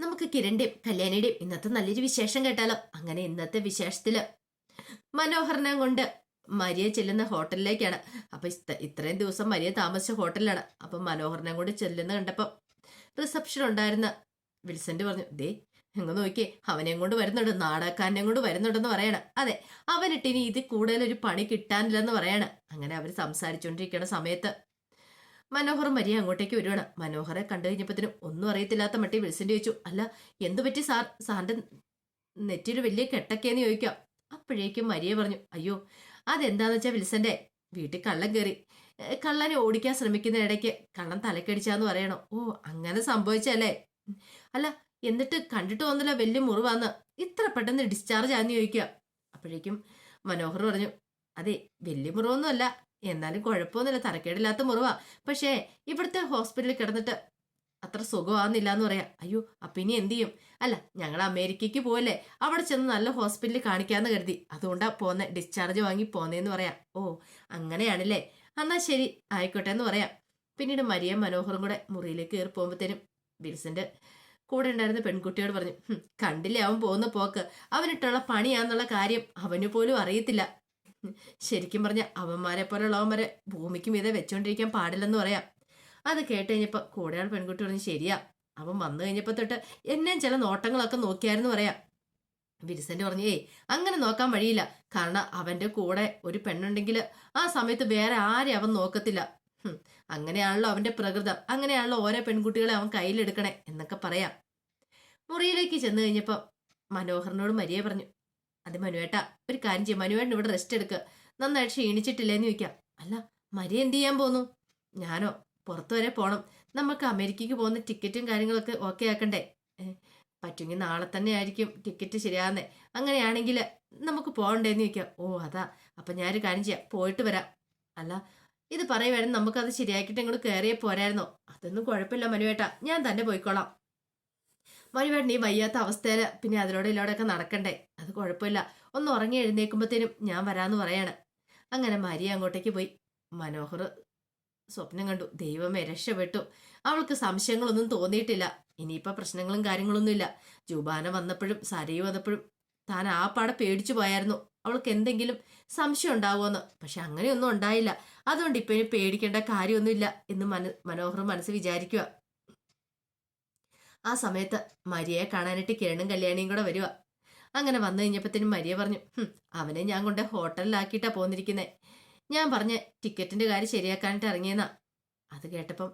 നമുക്ക് കിരണിന്റെയും കല്യാണിയുടെയും ഇന്നത്തെ നല്ലൊരു വിശേഷം കേട്ടാലോ? അങ്ങനെ ഇന്നത്തെ വിശേഷത്തിൽ മനോഹരനെ കൊണ്ട് മരിയ ചെല്ലുന്ന ഹോട്ടലിലേക്കാണ്. അപ്പൊ ഇത്രയും ദിവസം മരിയ താമസിച്ച ഹോട്ടലിലാണ്. അപ്പൊ മനോഹരനെ കൊണ്ട് ചെല്ലുന്ന കണ്ടപ്പോ റിസപ്ഷൻ ഉണ്ടായിരുന്ന വിൽസന്റ് പറഞ്ഞു ദേ എങ്ങ് നോക്കിയേ അവനെയും കൊണ്ട് വരുന്നുണ്ട് നാടകക്കാരനെയും കൊണ്ട് വരുന്നുണ്ടെന്ന് പറയണം. അതെ അവനിട്ട് ഇനി ഇത് കൂടുതൽ ഒരു പണി കിട്ടാനില്ലെന്ന് പറയാണ്. അങ്ങനെ അവർ സംസാരിച്ചുകൊണ്ടിരിക്കുന്ന സമയത്ത് മനോഹർ മരിയ അങ്ങോട്ടേക്ക് വരുവാണ്. മനോഹറെ കണ്ടു കഴിഞ്ഞപ്പത്തിനും ഒന്നും അറിയത്തില്ലാത്ത മട്ടി വിൽസന്റ് ചോദിച്ചു അല്ല എന്തു പറ്റി സാർ? സാറിന്റെ നെറ്റിയിൽ വലിയ കെട്ടക്കേന്ന് ചോദിക്കാം. അപ്പോഴേക്കും മരിയ പറഞ്ഞു അയ്യോ അതെന്താന്ന് വെച്ചാൽ വിൽസന്റെ വീട്ടിൽ കള്ളൻ കയറി കള്ളനെ ഓടിക്കാൻ ശ്രമിക്കുന്ന ഇടയ്ക്ക് കള്ളൻ തലക്കടിച്ചാന്ന് പറയണോ? ഓ അങ്ങനെ സംഭവിച്ചല്ലേ. അല്ല എന്നിട്ട് കണ്ടിട്ട് തോന്നില്ല വലിയ മുറിവാന്ന്. ഇത്ര പെട്ടെന്ന് ഡിസ്ചാർജ് ആന്ന് ചോദിക്കുക അപ്പോഴേക്കും മനോഹർ പറഞ്ഞു അതെ വലിയ മുറിവൊന്നുമല്ല. എന്നാലും കുഴപ്പമൊന്നുമില്ല തരക്കേടില്ലാത്ത മുറിവാ. പക്ഷേ ഇവിടുത്തെ ഹോസ്പിറ്റലിൽ കിടന്നിട്ട് അത്ര സുഖമാകുന്നില്ല എന്ന് പറയാം. അയ്യോ അപ്പൊ ഇനി എന്ത് ചെയ്യും? അല്ല ഞങ്ങൾ അമേരിക്കയ്ക്ക് പോവല്ലേ? അവിടെ ചെന്ന് നല്ല ഹോസ്പിറ്റലിൽ കാണിക്കാന്ന് കരുതി. അതുകൊണ്ടാ പോന്നെ ഡിസ്ചാർജ് വാങ്ങി പോന്നേന്ന് പറയാം. ഓ അങ്ങനെയാണല്ലേ? എന്നാ ശരി ആയിക്കോട്ടെ എന്ന് പറയാം. പിന്നീട് മരിയ മനോഹറും കൂടെ മുറിയിലേക്ക് കയറി പോകുമ്പോഴത്തേനും വിൽസന്റെ കൂടെ ഉണ്ടായിരുന്ന പെൺകുട്ടിയോട് പറഞ്ഞു കണ്ടില്ലേ അവൻ പോകുന്ന പോക്ക്? അവനിട്ടുള്ള പണിയാന്നുള്ള കാര്യം അവന് പോലും അറിയത്തില്ല. ശരിക്കും പറഞ്ഞ അവന്മാരെ പോലുള്ളവന്മാരെ ഭൂമിക്ക് മീതെ വെച്ചോണ്ടിരിക്കാൻ പാടില്ലെന്ന് പറയാം. അത് കേട്ട് കഴിഞ്ഞപ്പോൾ കൂടെയാൾ പെൺകുട്ടി പറഞ്ഞു ശരിയാ അവൻ വന്നു കഴിഞ്ഞപ്പോൾ തൊട്ട് എന്നെയും ചില നോട്ടങ്ങളൊക്കെ നോക്കിയായിരുന്നു പറയാം. വിരിസന്റ് പറഞ്ഞു ഏയ് അങ്ങനെ നോക്കാൻ വഴിയില്ല. കാരണം അവന്റെ കൂടെ ഒരു പെണ്ണുണ്ടെങ്കിൽ ആ സമയത്ത് വേറെ ആരെ അവൻ നോക്കത്തില്ല. അങ്ങനെയാണല്ലോ അവന്റെ പ്രകൃതം. അങ്ങനെയാണല്ലോ ഓരോ പെൺകുട്ടികളെ അവൻ കയ്യിലെടുക്കണേ എന്നൊക്കെ പറയാം. മുറിയിലേക്ക് ചെന്ന് കഴിഞ്ഞപ്പോൾ മനോഹരനോട് മരിയെ പറഞ്ഞു അത് മനുവേട്ടാ ഒരു കാര്യം ചെയ്യും. മനുവേട്ടൻ ഇവിടെ റെസ്റ്റ് എടുക്കുക നന്നായിട്ട് ക്ഷീണിച്ചിട്ടില്ലേന്ന് ചോദിക്കാം. അല്ല മരിയ എന്ത് ചെയ്യാൻ പോന്നു? ഞാനോ പുറത്തു വരെ പോണം. നമുക്ക് അമേരിക്കയ്ക്ക് പോകുന്ന ടിക്കറ്റും കാര്യങ്ങളൊക്കെ ഓക്കെ ആക്കണ്ടേ? പറ്റുമെങ്കിൽ നാളെ തന്നെ ആയിരിക്കും ടിക്കറ്റ് ശരിയാകുന്നേ അങ്ങനെയാണെങ്കിൽ നമുക്ക് പോകണ്ടേന്ന് ചോദിക്കാം. ഓ അതാ. അപ്പം ഞാനൊരു കാര്യം ചെയ്യാം. പോയിട്ട് വരാം. അല്ല ഇത് പറയുവായിരുന്നു നമുക്കത് ശരിയാക്കിയിട്ട് ഇങ്ങോട്ട് കയറിയേ പോരായിരുന്നോ? അതൊന്നും കുഴപ്പമില്ല മനുവേട്ട ഞാൻ തന്നെ പോയിക്കോളാം. മനുവേട്ടൻ ഈ വയ്യാത്ത അവസ്ഥയിൽ പിന്നെ അതിലൂടെ ഇതിലൂടെയൊക്കെ നടക്കണ്ടേ? അത് കുഴപ്പമില്ല. ഒന്ന് ഉറങ്ങി എഴുന്നേക്കുമ്പോഴത്തേനും ഞാൻ വരാമെന്ന് പറയാണ്. അങ്ങനെ മരിയ അങ്ങോട്ടേക്ക് പോയി. മനോഹർ സ്വപ്നം കണ്ടു. ദൈവമേ രക്ഷപ്പെട്ടു. അവൾക്ക് സംശയങ്ങളൊന്നും തോന്നിയിട്ടില്ല. ഇനിയിപ്പോൾ പ്രശ്നങ്ങളും കാര്യങ്ങളൊന്നുമില്ല. ജുബാന വന്നപ്പോഴും സരയു വന്നപ്പോഴും താൻ ആ പാടെ പേടിച്ചു പോയായിരുന്നു. അവൾക്ക് എന്തെങ്കിലും സംശയം ഉണ്ടാവുമെന്ന്. പക്ഷെ അങ്ങനെയൊന്നും ഉണ്ടായില്ല. അതുകൊണ്ട് ഇപ്പൊ പേടിക്കേണ്ട കാര്യമൊന്നുമില്ല എന്ന് മന മനോഹർ മനസ്സ് വിചാരിക്കുക ആ സമയത്ത് മരിയയെ കാണാനായിട്ട് കിരണും കല്യാണിയും കൂടെ വരുവാ. അങ്ങനെ വന്നു കഴിഞ്ഞപ്പോഴത്തേനും മരിയ പറഞ്ഞു "ഹും, അവനെ ഞാൻ കൊണ്ട് ഹോട്ടലിലാക്കിയിട്ടാ പോന്നിരിക്കുന്നേ. ഞാൻ പറഞ്ഞ ടിക്കറ്റിന്റെ കാര്യം ശരിയാക്കാനായിട്ട് ഇറങ്ങിയെന്നാ. അത് കേട്ടപ്പം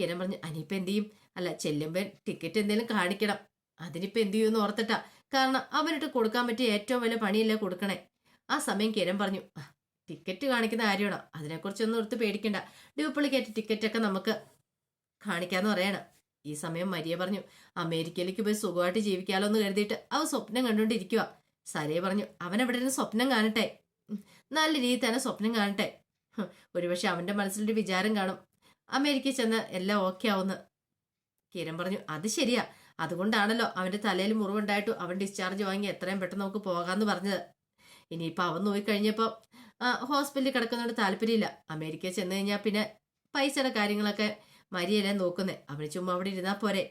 കിരൺ പറഞ്ഞു അനിയിപ്പം എന്ത് ചെയ്യും? അല്ല ചെല്ലുമ്പോൾ ടിക്കറ്റ് എന്തെങ്കിലും കാണിക്കണം. അതിനിപ്പോൾ എന്ത് ചെയ്യുമെന്ന് ഓർത്തിട്ടാ. കാരണം അവനിട്ട് കൊടുക്കാൻ പറ്റിയ ഏറ്റവും വലിയ പണിയല്ലേ കൊടുക്കണേ. ആ സമയം കിരൺ പറഞ്ഞു ടിക്കറ്റ് കാണിക്കുന്ന കാര്യമാണോ? അതിനെക്കുറിച്ചൊന്നും ഓർത്ത് പേടിക്കണ്ട. ഡ്യൂപ്ലിക്കേറ്റ് ടിക്കറ്റൊക്കെ നമുക്ക് കാണിക്കാന്ന് പറയണം. ഈ സമയം മരിയ പറഞ്ഞു അമേരിക്കയിലേക്ക് പോയി സുഖമായിട്ട് ജീവിക്കാലോ എന്ന് കരുതിയിട്ട് അവൻ സ്വപ്നം കണ്ടുകൊണ്ടിരിക്കുക സരയെ പറഞ്ഞു അവൻ എവിടെ നിന്ന് സ്വപ്നം കാണട്ടെ? നല്ല രീതിയിൽ തന്നെ സ്വപ്നം കാണട്ടെ. ഒരുപക്ഷെ അവന്റെ മനസ്സിലൊരു വിചാരം കാണും അമേരിക്കയിൽ ചെന്ന് എല്ലാം ഓക്കെ ആവുന്ന്. കിരൺ പറഞ്ഞു അത് ശരിയാ. അതുകൊണ്ടാണല്ലോ അവന്റെ തലയിൽ മുറിവുണ്ടായിട്ടും അവൻ ഡിസ്ചാർജ് വാങ്ങി എത്രയും പെട്ടെന്ന് നമുക്ക് പോകാമെന്ന് പറഞ്ഞത്. ഇനിയിപ്പോൾ അവൻ നോക്കി കഴിഞ്ഞപ്പോൾ ഹോസ്പിറ്റലിൽ കിടക്കുന്നതുകൊണ്ട് താല്പര്യമില്ല. അമേരിക്കയിൽ ചെന്ന് കഴിഞ്ഞാൽ പിന്നെ പൈസയുടെ കാര്യങ്ങളൊക്കെ മരിയല്ലേ നോക്കുന്നേ. അവന് ചുമ്മാ അവിടെ ഇരുന്നാ പോരെ.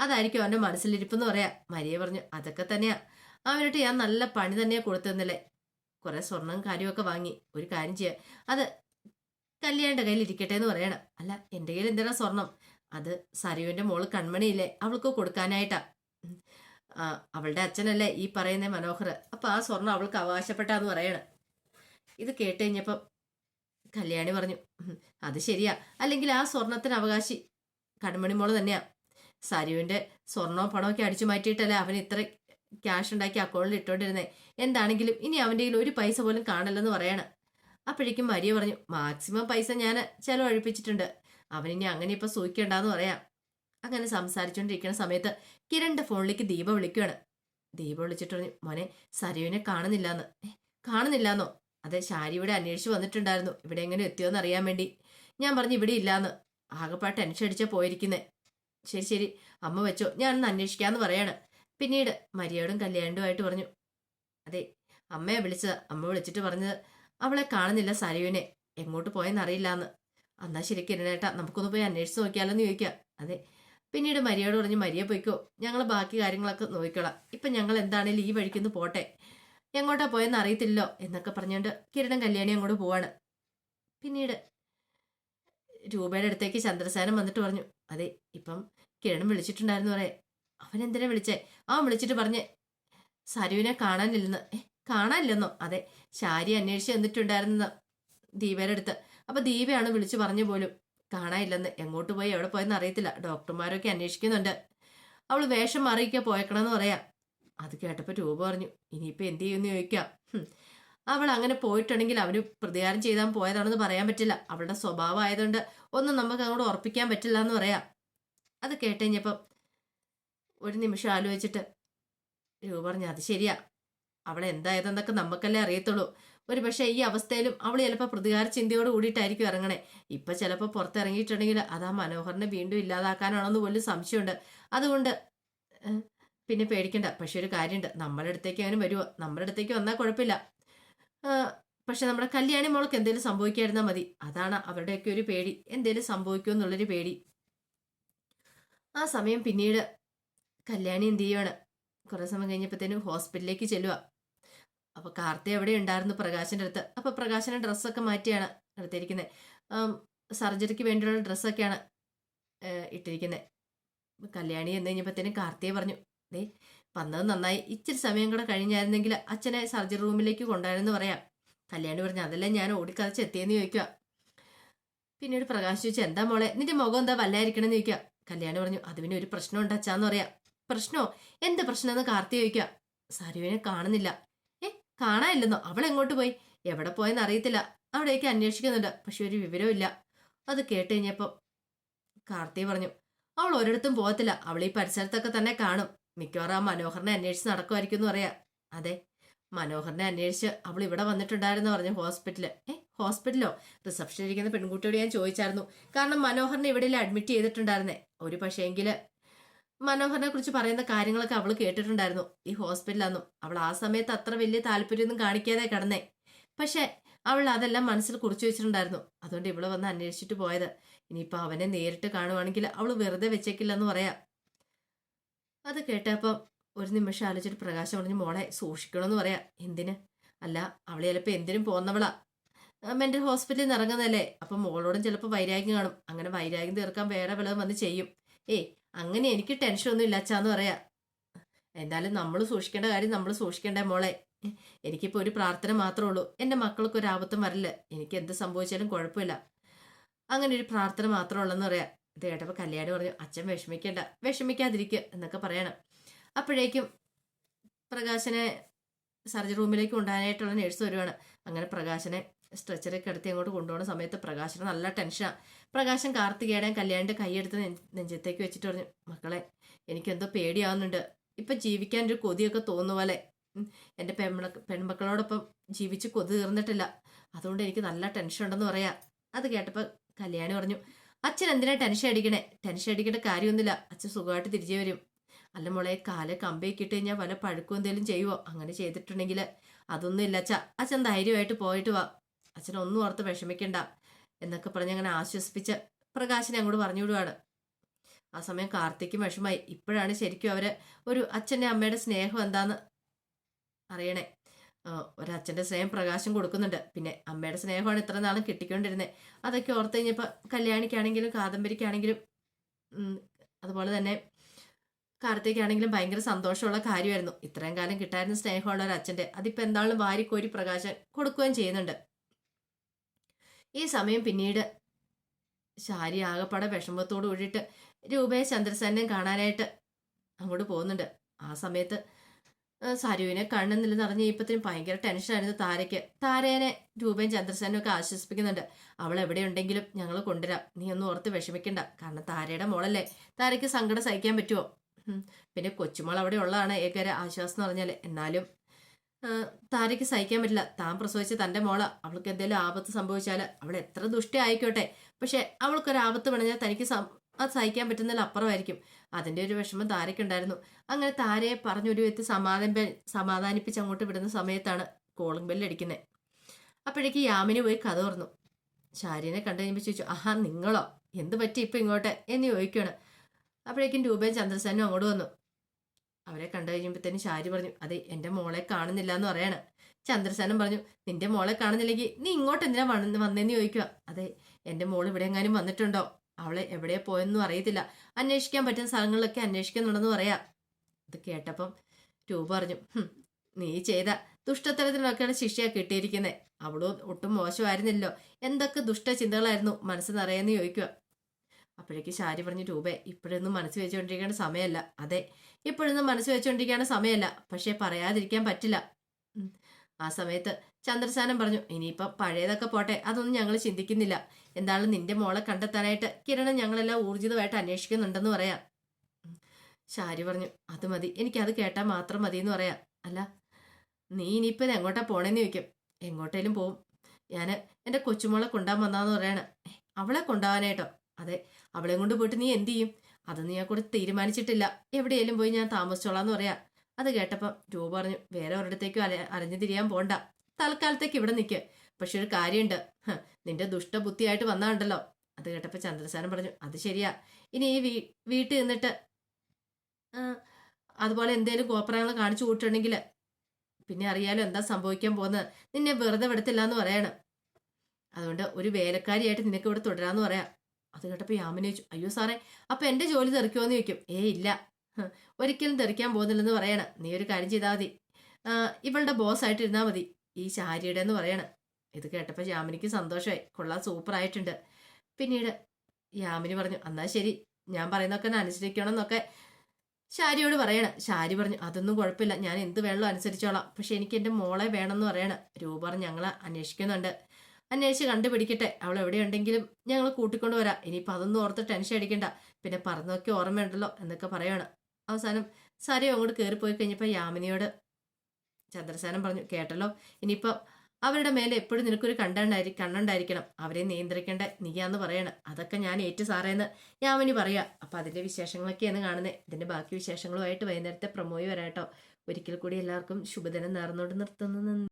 അതായിരിക്കും അവന്റെ മനസ്സിലിരിപ്പെന്ന് പറയാ. മരിയ പറഞ്ഞു അതൊക്കെ തന്നെയാ. അവനിട്ട് ഞാൻ നല്ല പണി തന്നെയാ കൊടുത്തെന്നല്ലേ കുറെ സ്വർണം കാര്യമൊക്കെ വാങ്ങി. ഒരു കാര്യം ചെയ്യാം. അത് കല്യാണിന്റെ കയ്യിൽ ഇരിക്കട്ടെ എന്ന് പറയണം. അല്ല എന്റെ കയ്യിൽ എന്തിനാ സ്വർണം? അത് സരുവിന്റെ മോൾ കൺമണിയില്ലേ? അവൾക്ക് കൊടുക്കാനായിട്ടാ. അവളുടെ അച്ഛനല്ലേ ഈ പറയുന്ന മനോഹർ. അപ്പൊ ആ സ്വർണം അവൾക്ക് അവകാശപ്പെട്ടാന്ന് പറയണം. ഇത് കേട്ട് കഴിഞ്ഞപ്പം കല്യാണി പറഞ്ഞു അത് ശരിയാ. അല്ലെങ്കിൽ ആ സ്വർണത്തിന് അവകാശി കൺമണി മോൾ തന്നെയാ. സരുവിന്റെ സ്വർണവും പണമൊക്കെ അടിച്ചു മാറ്റിയിട്ടല്ലേ അവൻ ഇത്ര ക്യാഷ് ഉണ്ടാക്കി അക്കൗണ്ടിൽ ഇട്ടോണ്ടിരുന്നേ. എന്താണെങ്കിലും ഇനി അവന്റെ ഒരു പൈസ പോലും കാണില്ലെന്ന് പറയണം. അപ്പോഴേക്കും മരിയ പറഞ്ഞു മാക്സിമം പൈസ ഞാൻ ചെലവഴിപ്പിച്ചിട്ടുണ്ട് അവനിനി അങ്ങനെ ഇപ്പൊ സൂഹിക്കണ്ടെന്ന് പറയാം. അങ്ങനെ സംസാരിച്ചുകൊണ്ടിരിക്കുന്ന സമയത്ത് കിരണ്ടെ ഫോണിലേക്ക് ദീപ വിളിക്കുകയാണ് ദീപ വിളിച്ചിട്ട് പറഞ്ഞു മോനെ സരുവിനെ കാണുന്നില്ലാന്ന്. "ഏ, കാണുന്നില്ലാന്നോ? അതെ ശാരി ഇവിടെ അന്വേഷിച്ച് വന്നിട്ടുണ്ടായിരുന്നു. ഇവിടെ എങ്ങനെ എത്തിയോന്ന് അറിയാൻ വേണ്ടി. ഞാൻ പറഞ്ഞു ഇവിടെ ഇല്ലാന്ന്. ആകെപ്പാ ടെൻഷൻ അടിച്ചാ പോയിരിക്കുന്നേ. ശരി ശരി. അമ്മ വെച്ചോ. ഞാൻ ഞാനൊന്ന് അന്വേഷിക്കാന്ന് പറയാണ്. പിന്നീട് മരിയോടും കല്യാണ്ടുമായിട്ട് പറഞ്ഞു. അതെ അമ്മയെ വിളിച്ചത്. അമ്മ വിളിച്ചിട്ട് പറഞ്ഞത് അവളെ കാണുന്നില്ല സരയുവിനെ. എങ്ങോട്ട് പോയെന്ന് അറിയില്ലാന്ന്. എന്നാ ശരി കിരണേട്ടാ. നമുക്കൊന്ന് പോയി അന്വേഷിച്ച് നോക്കിയാലോന്ന് ചോദിക്കാം. അതെ. പിന്നീട് മരിയോട് പറഞ്ഞു മരിയ പോയിക്കോ. ഞങ്ങൾ ബാക്കി കാര്യങ്ങളൊക്കെ നോക്കിക്കോളാം. ഇപ്പം ഞങ്ങൾ എന്താണേലും ഈ വഴിക്കൊന്ന് പോട്ടെ. എങ്ങോട്ടാ പോയെന്ന് അറിയത്തില്ലോ എന്നൊക്കെ പറഞ്ഞുകൊണ്ട് കിരീടം കല്യാണി അങ്ങോട്ട് പോവാണ്. പിന്നീട് രൂപയുടെ അടുത്തേക്ക് ചന്ദ്രസേനം വന്നിട്ട് പറഞ്ഞു അതെ ഇപ്പം കിരണം വിളിച്ചിട്ടുണ്ടായിരുന്നു പറയേ. അവൻ എന്തിനാ വിളിച്ചേ? അവൻ വിളിച്ചിട്ട് പറഞ്ഞ് സരുവിനെ കാണാനില്ലെന്ന്. കാണാനില്ലെന്നോ? അതെ ശാരി അന്വേഷിച്ച് എന്നിട്ടുണ്ടായിരുന്നു ദീപയുടെ അടുത്ത്. അപ്പൊ ദീപയാണ് വിളിച്ചു പറഞ്ഞു പോലും കാണാനില്ലെന്ന്. എങ്ങോട്ട് പോയി? എവിടെ പോയെന്ന് അറിയത്തില്ല. ഡോക്ടർമാരൊക്കെ അന്വേഷിക്കുന്നുണ്ട്. അവൾ വേഷം മാറിയിക്കാൻ പോയേക്കണമെന്ന് പറയാം. അത് കേട്ടപ്പോൾ രൂപ പറഞ്ഞു ഇനിയിപ്പോൾ എന്ത് ചെയ്യുമെന്ന് ചോദിക്കാം. അവൾ അങ്ങനെ പോയിട്ടുണ്ടെങ്കിൽ അവന് പ്രതികാരം ചെയ്താൽ പോയതാണെന്ന് പറയാൻ പറ്റില്ല. അവളുടെ സ്വഭാവം ആയതുകൊണ്ട് ഒന്നും നമുക്ക് അങ്ങോട്ട് ഉറപ്പിക്കാൻ പറ്റില്ല എന്ന് പറയാം. അത് കേട്ടുകഴിഞ്ഞപ്പം ഒരു നിമിഷം ആലോചിച്ചിട്ട് രൂപ പറഞ്ഞു അത് ശരിയാ. അവൾ എന്തായതെന്നൊക്കെ നമുക്കല്ലേ അറിയത്തുള്ളൂ. ഒരു പക്ഷേ ഈ അവസ്ഥയിലും അവൾ ചിലപ്പോൾ പ്രതികാര ചിന്തയോട് കൂടിയിട്ടായിരിക്കും ഇറങ്ങണേ. ഇപ്പൊ ചിലപ്പോൾ പുറത്തിറങ്ങിയിട്ടുണ്ടെങ്കിൽ അത് ആ മനോഹറിനെ വീണ്ടും ഇല്ലാതാക്കാനാണെന്ന് പോലും സംശയമുണ്ട്. അതുകൊണ്ട് പിന്നെ പേടിക്കണ്ട. പക്ഷെ ഒരു കാര്യമുണ്ട് നമ്മുടെ അടുത്തേക്ക് അവന് വരുമോ നമ്മുടെ അടുത്തേക്ക് വന്നാൽ കുഴപ്പമില്ല. പക്ഷെ നമ്മുടെ കല്യാണി മോൾക്ക് എന്തെങ്കിലും സംഭവിക്കാതിരുന്നാൽ മതി. അതാണ് അവരുടെയൊക്കെ ഒരു പേടി. എന്തെങ്കിലും സംഭവിക്കുമോ എന്നുള്ളൊരു പേടി. ആ സമയം പിന്നീട് കല്യാണി എന്ത് ചെയ്യുവാണ്? കുറേ സമയം കഴിഞ്ഞപ്പോഴത്തേനും ഹോസ്പിറ്റലിലേക്ക് ചെല്ലുക. അപ്പൊ കാർത്തി എവിടെ ഉണ്ടായിരുന്നു പ്രകാശിന്റെ അടുത്ത്. അപ്പൊ പ്രകാശിന്റെ ഡ്രസ്സൊക്കെ മാറ്റിയാണ് എടുത്തിരിക്കുന്നത് സർജറിക്ക് വേണ്ടിയുള്ള ഡ്രസ്സൊക്കെയാണ് ഇട്ടിരിക്കുന്നത് കല്യാണി എന്ന് കഴിഞ്ഞപ്പോഴത്തേനും കാർത്തിയെ പറഞ്ഞു ദേ വന്നത് നന്നായി. ഇച്ചിരി സമയം കൂടെ കഴിഞ്ഞായിരുന്നെങ്കിൽ അച്ഛനെ സർജറി റൂമിലേക്ക് കൊണ്ടുവരുമെന്ന് പറയാം. കല്യാണി പറഞ്ഞു അതല്ലേ ഞാൻ ഓടിക്കതച്ച് എത്തിയെന്ന് ചോദിക്കുക. പിന്നീട് പ്രകാശ് ചോദിച്ചു എന്താ മോളെ നിന്റെ മുഖം എന്താ വല്ലായിരിക്കണം എന്ന് ചോദിക്കുക? കല്യാണി പറഞ്ഞു അത് പിന്നെ ഒരു പ്രശ്നം ഉണ്ട് അച്ഛാന്ന് പറയാം. പ്രശ്നോ? എന്ത് പ്രശ്നമെന്ന് കാർത്തി ചോദിക്കുക. സരുവിനെ കാണുന്നില്ല. ഏ കാണാനില്ലെന്നോ? അവൾ എങ്ങോട്ട് പോയി? എവിടെ പോയെന്ന് അറിയത്തില്ല. അവിടേക്ക് അന്വേഷിക്കുന്നുണ്ട് പക്ഷെ ഒരു വിവരവും ഇല്ല. അത് കേട്ട് കഴിഞ്ഞപ്പോൾ കാർത്തി പറഞ്ഞു അവൾ ഒരിടത്തും പോകത്തില്ല. അവൾ ഈ പരിസരത്തൊക്കെ തന്നെ കാണും. മിക്കവാറും ആ മനോഹറിനെ അന്വേഷിച്ച് നടക്കുമായിരിക്കും എന്ന് പറയാം. അതെ മനോഹറിനെ അന്വേഷിച്ച് അവൾ ഇവിടെ വന്നിട്ടുണ്ടായിരുന്നു പറഞ്ഞു ഹോസ്പിറ്റലിൽ ഏ ഹോസ്പിറ്റലോ? റിസപ്ഷനിൽ ഇരിക്കുന്ന പെൺകുട്ടിയോട് ഞാൻ ചോദിച്ചായിരുന്നു. കാരണം മനോഹറിനെ ഇവിടെ അഡ്മിറ്റ് ചെയ്തിട്ടുണ്ടായിരുന്നേ. ഒരു എങ്കിൽ മനോഹറിനെ കുറിച്ച് പറയുന്ന കാര്യങ്ങളൊക്കെ അവൾ കേട്ടിട്ടുണ്ടായിരുന്നു. ഈ ഹോസ്പിറ്റലാന്നും അവൾ ആ സമയത്ത് അത്ര വലിയ താല്പര്യമൊന്നും കാണിക്കാതെ കിടന്നേ. പക്ഷേ അവൾ അതെല്ലാം മനസ്സിൽ കുറിച്ചു വെച്ചിട്ടുണ്ടായിരുന്നു. അതുകൊണ്ട് ഇവിടെ വന്ന് അന്വേഷിച്ചിട്ട് പോയത്. ഇനിയിപ്പോൾ അവനെ നേരിട്ട് കാണുവാണെങ്കിൽ അവൾ വെറുതെ വെച്ചേക്കില്ലെന്ന് പറയാം. അത് കേട്ടപ്പോൾ ഒരു നിമിഷം ആലോചിച്ചിട്ട് പ്രകാശം പറഞ്ഞ് മോളെ സൂക്ഷിക്കണമെന്ന് പറയാ. എന്തിന്? അല്ല അവൾ ചിലപ്പോൾ എന്തിനും പോന്നവളാ. മെന്റൽ ഹോസ്പിറ്റലിൽ നിന്ന് ഇറങ്ങുന്നതല്ലേ. അപ്പം മോളോടും ചിലപ്പോൾ വൈരാഗ്യം കാണും. അങ്ങനെ വൈരാഗ്യം തീർക്കാൻ വേറെ വല്ലതും വന്ന് ചെയ്യും. ഏ അങ്ങനെ എനിക്ക് ടെൻഷനൊന്നും ഇല്ലാച്ചാന്ന് പറയാ. എന്തായാലും നമ്മൾ സൂക്ഷിക്കേണ്ട കാര്യം നമ്മൾ സൂക്ഷിക്കേണ്ടേ മോളെ. എനിക്കിപ്പോൾ ഒരു പ്രാർത്ഥന മാത്രമേ ഉള്ളൂ. എന്റെ മക്കൾക്ക് ഒരു ആപത്തും വരില്ല. എനിക്ക് എന്ത് സംഭവിച്ചാലും കുഴപ്പമില്ല. അങ്ങനെ ഒരു പ്രാർത്ഥന മാത്രമേ ഉള്ളെന്ന് പറയാം. ഇത് കേട്ടപ്പോൾ കല്യാണി പറഞ്ഞു അച്ഛൻ വിഷമിക്കേണ്ട വിഷമിക്കാതിരിക്കുക എന്നൊക്കെ പറയണം. അപ്പോഴേക്കും പ്രകാശനെ സർജറി റൂമിലേക്ക് കൊണ്ടുപോകാനായിട്ടുള്ള നേഴ്സ് വരുവാണ്. അങ്ങനെ പ്രകാശനെ സ്ട്രെച്ചറിൽ കിടത്തി അങ്ങോട്ട് കൊണ്ടുപോകുന്ന സമയത്ത് പ്രകാശന് നല്ല ടെൻഷനാണ് പ്രകാശൻ കാർത്തികയുടെ കല്യാണിന്റെ കൈയെടുത്ത് നെഞ്ചത്തേക്ക് വെച്ചിട്ട് പറഞ്ഞു മക്കളെ എനിക്കെന്തോ പേടിയാവുന്നുണ്ട്. ഇപ്പം ജീവിക്കാൻ ഒരു കൊതിയൊക്കെ തോന്നുന്ന പോലെ. എന്റെ പെൺമ പെൺമക്കളോടൊപ്പം ജീവിച്ച് കൊതി തീർന്നിട്ടില്ല. അതുകൊണ്ട് എനിക്ക് നല്ല ടെൻഷൻ ഉണ്ടെന്ന് പറയാം. അത് കേട്ടപ്പോൾ കല്യാണി പറഞ്ഞു അച്ഛൻ എന്തിനാ ടെൻഷൻ അടിക്കണേ? ടെൻഷൻ അടിക്കേണ്ട കാര്യമൊന്നുമില്ല. അച്ഛൻ സുഖമായിട്ട് തിരിച്ചു വരും. അല്ല മോളെ കാൽ കമ്പയൊക്കെ കഴിഞ്ഞാൽ വല്ല പഴുക്കും എന്തെങ്കിലും ചെയ്യുവോ? അങ്ങനെ ചെയ്തിട്ടുണ്ടെങ്കിൽ അതൊന്നും ഇല്ല അച്ഛ. അച്ഛൻ ധൈര്യമായിട്ട് പോയിട്ട് വാ. അച്ഛൻ ഒന്നും ഓർത്ത് വിഷമിക്കണ്ട എന്നൊക്കെ പറഞ്ഞ് അങ്ങനെ ആശ്വസിപ്പിച്ച് പ്രകാശിനെ അങ്ങോട്ട് പറഞ്ഞു വിടുവാണ്. ആ സമയം കാർത്തിക്കും വിഷമായി ഇപ്പോഴാണ് ശരിക്കും അവർ ഒരു അച്ഛന്റെ അമ്മയുടെ സ്നേഹം എന്താന്ന് അറിയണേ. ഒരച്ഛന്റെ സ്നേഹം പ്രകാശം കൊടുക്കുന്നുണ്ട്. പിന്നെ അമ്മയുടെ സ്നേഹമാണ് ഇത്ര നാളും കിട്ടിക്കൊണ്ടിരുന്നത് അതൊക്കെ ഓർത്ത് കഴിഞ്ഞപ്പോൾ കല്യാണിക്കാണെങ്കിലും കാദംബരിക്കാണെങ്കിലും അതുപോലെ തന്നെ കാർത്തിക്കാണെങ്കിലും ഭയങ്കര സന്തോഷമുള്ള കാര്യമായിരുന്നു. ഇത്രയും കാലം കിട്ടായിരുന്ന സ്നേഹമുള്ള ഒരു അച്ഛന്റെ അതിപ്പോൾ എന്താളും വാരിക്കോരി പ്രകാശം കൊടുക്കുകയും ചെയ്യുന്നുണ്ട്. ഈ സമയം പിന്നീട് ശാരി ആകപ്പാടെ വിഷമത്തോട് കൂടിയിട്ട് രൂപയെ ചന്ദ്രസേനയും കാണാനായിട്ട് അങ്ങോട്ട് പോകുന്നുണ്ട്. ആ സമയത്ത് സരുവിനെ കാണുന്നില്ലെന്ന് അറിഞ്ഞ് ഇപ്പത്തിനും ഭയങ്കര ടെൻഷനായിരുന്നു താരയ്ക്ക്. താരേനെ രൂപയും ചന്ദ്രസേനും ഒക്കെ ആശ്വസിപ്പിക്കുന്നുണ്ട്. അവൾ എവിടെയുണ്ടെങ്കിലും ഞങ്ങൾ കൊണ്ടുവരാം. നീ ഒന്നും ഓർത്ത് വിഷമിക്കണ്ട. കാരണം താരയുടെ മോളല്ലേ. താരയ്ക്ക് സങ്കടം സഹിക്കാൻ പറ്റുമോ പിന്നെ കൊച്ചുമോൾ അവിടെ ഉള്ളതാണ് ഏകര ആശ്വാസം എന്ന് പറഞ്ഞാൽ എന്നാലും താരയ്ക്ക് സഹിക്കാൻ പറ്റില്ല. താൻ പ്രസവിച്ച തന്റെ മോള. അവൾക്ക് എന്തെങ്കിലും ആപത്ത് സംഭവിച്ചാൽ അവൾ എത്ര ദുഷ്ട ആയിക്കോട്ടെ പക്ഷെ അവൾക്കൊരു ആപത്ത് പണിഞ്ഞാൽ തനിക്ക് അത് സഹിക്കാൻ പറ്റുന്നതിൽ അപ്പുറമായിരിക്കും അതിന്റെ ഒരു വിഷമം താരയ്ക്കുണ്ടായിരുന്നു അങ്ങനെ താരയെ പറഞ്ഞൊരു വ്യക്തി സമാധാന സമാധാനിപ്പിച്ച് അങ്ങോട്ട് വിടുന്ന സമയത്താണ് കോളിംഗ് ബെല്ലടിക്കുന്നത് അപ്പോഴേക്ക് യാമിനി പോയി കഥ തുറന്നു. ശാരീനെ കണ്ടു കഴിയുമ്പോൾ ചോദിച്ചു ആഹാ നിങ്ങളോ? എന്ത് പറ്റി ഇപ്പം ഇങ്ങോട്ട്? എന്ന് ചോദിക്കുകയാണ് അപ്പോഴേക്കും രൂപയും ചന്ദ്രസേനും അങ്ങോട്ട് വന്നു. അവരെ കണ്ടു കഴിയുമ്പോഴത്തേനും ശാരി പറഞ്ഞു അതെ എന്റെ മോളെ കാണുന്നില്ല എന്ന് പറയാണ്. ചന്ദ്രസേനൻ പറഞ്ഞു നിന്റെ മോളെ കാണുന്നില്ലെങ്കിൽ നീ ഇങ്ങോട്ട് എന്തിനാ വന്ന് വന്നേന്ന് ചോദിക്കുക അതെ എന്റെ മോൾ ഇവിടെ എങ്ങാനും വന്നിട്ടുണ്ടോ? അവളെ എവിടെ പോയെന്നും അറിയത്തില്ല. അന്വേഷിക്കാൻ പറ്റുന്ന സ്ഥലങ്ങളിലൊക്കെ അന്വേഷിക്കുന്നുണ്ടെന്ന് പറയാം. ഇത് കേട്ടപ്പം രൂപ പറഞ്ഞു നീ ചെയ്ത ദുഷ്ടത്തരത്തിനൊക്കെയാണ് ശിക്ഷ കിട്ടിയിരിക്കുന്നത് അവളും ഒട്ടും മോശമായിരുന്നില്ലോ എന്തൊക്കെ ദുഷ്ടചിന്തകളായിരുന്നു മനസ്സ് നിറയെന്ന് ചോദിക്കുക അപ്പോഴേക്ക് ശാരി പറഞ്ഞു രൂപേ ഇപ്പോഴൊന്നും മനസ്സ് വെച്ചുകൊണ്ടിരിക്കേണ്ട സമയമല്ല. അതെ ഇപ്പോഴൊന്നും മനസ്സ് വെച്ചുകൊണ്ടിരിക്കേണ്ട സമയമല്ല. പക്ഷേ പറയാതിരിക്കാൻ പറ്റില്ല. ആ സമയത്ത് ചന്ദ്രസാനം പറഞ്ഞു ഇനിയിപ്പം പഴയതൊക്കെ പോട്ടെ. അതൊന്നും ഞങ്ങൾ ചിന്തിക്കുന്നില്ല. എന്താണ് നിന്റെ മോളെ കണ്ടെത്താനായിട്ട് കിരണം ഞങ്ങളെല്ലാം ഊർജിതമായിട്ട് അന്വേഷിക്കുന്നുണ്ടെന്ന് പറയാം. ശാരി പറഞ്ഞു അത് മതി. എനിക്കത് കേട്ടാൽ മാത്രം മതി എന്ന് പറയാം. അല്ല നീ ഇനിയിപ്പോൾ ഇത് എങ്ങോട്ടാ പോണേന്ന് ചോദിക്കും. എങ്ങോട്ടേലും പോവും. ഞാൻ എന്റെ കൊച്ചുമോളെ കൊണ്ടാൻ വന്നാന്ന് പറയാണ്. അവളെ കൊണ്ടുപോകാനായിട്ടോ? അതെ അവളെയും കൊണ്ട് പോയിട്ട് നീ എന്ത് ചെയ്യും? അതൊന്നും ഞാൻ കൂടെ തീരുമാനിച്ചിട്ടില്ല. എവിടെയെങ്കിലും പോയി ഞാൻ താമസിച്ചോളാന്ന് പറയാം. അത് കേട്ടപ്പം രൂപ പറഞ്ഞു വേറെ ഒരിടത്തേക്കും അല അലഞ്ഞു തിരിയാൻ പോണ്ട. തൽക്കാലത്തേക്ക് ഇവിടെ നിൽക്ക് പക്ഷെ ഒരു കാര്യമുണ്ട് നിന്റെ ദുഷ്ടബുദ്ധിയായിട്ട് വന്നാണ്ടല്ലോ. അത് കേട്ടപ്പോൾ ചന്ദ്രസേനൻ പറഞ്ഞു അത് ശരിയാ. ഇനി ഈ വീ വീട്ടിൽ നിന്നിട്ട് അതുപോലെ എന്തേലും കോപ്രങ്ങൾ കാണിച്ചു കൂട്ടുണ്ടെങ്കിൽ പിന്നെ അറിയാലോ എന്താ സംഭവിക്കാൻ പോകുന്നത് നിന്നെ വെറുതെ വിടത്തില്ല എന്ന് പറയണം. അതുകൊണ്ട് ഒരു വേലക്കാരിയായിട്ട് നിനക്ക് ഇവിടെ തുടരാന്ന് പറയാം. അത് കേട്ടപ്പോൾ യാമിനെ ചോദിച്ചു അയ്യോ സാറേ അപ്പൊ എന്റെ ജോലി തെറിക്കുമോന്ന് ചോദിക്കും. ഏ ഇല്ല. ഒരിക്കലും തെറിക്കാൻ പോകുന്നില്ലെന്ന് പറയണം. നീ ഒരു കാര്യം ചെയ്താൽ മതി. ഇവളുടെ ബോസ് ആയിട്ട് ഇരുന്നാൽ മതി. ഈ ശാരിയുടെ എന്ന് പറയണം. ഇത് കേട്ടപ്പോൾ യാമിനിക്ക് സന്തോഷമായി കൊള്ളാൻ സൂപ്പറായിട്ടുണ്ട്. പിന്നീട് യാമിനി പറഞ്ഞു എന്നാൽ ശരി ഞാൻ പറയുന്നതൊക്കെ അനുസരിക്കണം എന്നൊക്കെ ശാരിയോട് പറയണം. ശാരി പറഞ്ഞു അതൊന്നും കുഴപ്പമില്ല ഞാൻ എന്ത് വേണമോ അനുസരിച്ചോളാം. പക്ഷെ എനിക്ക് എന്റെ മോളെ വേണമെന്ന് പറയണം. രൂപ പറഞ്ഞ് ഞങ്ങളെ അന്വേഷിക്കുന്നുണ്ട്. അന്വേഷിച്ച് കണ്ടുപിടിക്കട്ടെ. അവൾ എവിടെയുണ്ടെങ്കിലും ഞങ്ങൾ കൂട്ടിക്കൊണ്ട് വരാം. ഇനിയിപ്പോൾ അതൊന്നും ഓർത്ത് ടെൻഷൻ അടിക്കണ്ട. പിന്നെ പറഞ്ഞതൊക്കെ ഓർമ്മയുണ്ടല്ലോ എന്നൊക്കെ പറയണം. അവസാനം സാരി അങ്ങോട്ട് കയറിപ്പോയി കഴിഞ്ഞപ്പോൾ യാമിനിയോട് ചന്ദ്രസേനം പറഞ്ഞു കേട്ടല്ലോ ഇനിയിപ്പോൾ അവരുടെ മേലെ എപ്പോഴും നിനക്കൊരു കണ്ടായി കണ്ണുണ്ടായിരിക്കണം. അവരെ നിയന്ത്രിക്കേണ്ട? നീയാന്ന് പറയണം. അതൊക്കെ ഞാൻ ഏറ്റു സാറേന്ന്. യാമിനി പറയാ. അപ്പം അതിന്റെ വിശേഷങ്ങളൊക്കെയാണ് കാണുന്നത് ഇതിന്റെ ബാക്കി വിശേഷങ്ങളുമായിട്ട് വൈകുന്നേരത്തെ പ്രമോയി വരാട്ടോ. ഒരിക്കൽ കൂടി എല്ലാവർക്കും ശുഭദിനം നേർന്നുകൊണ്ട് നിർത്തുന്നു.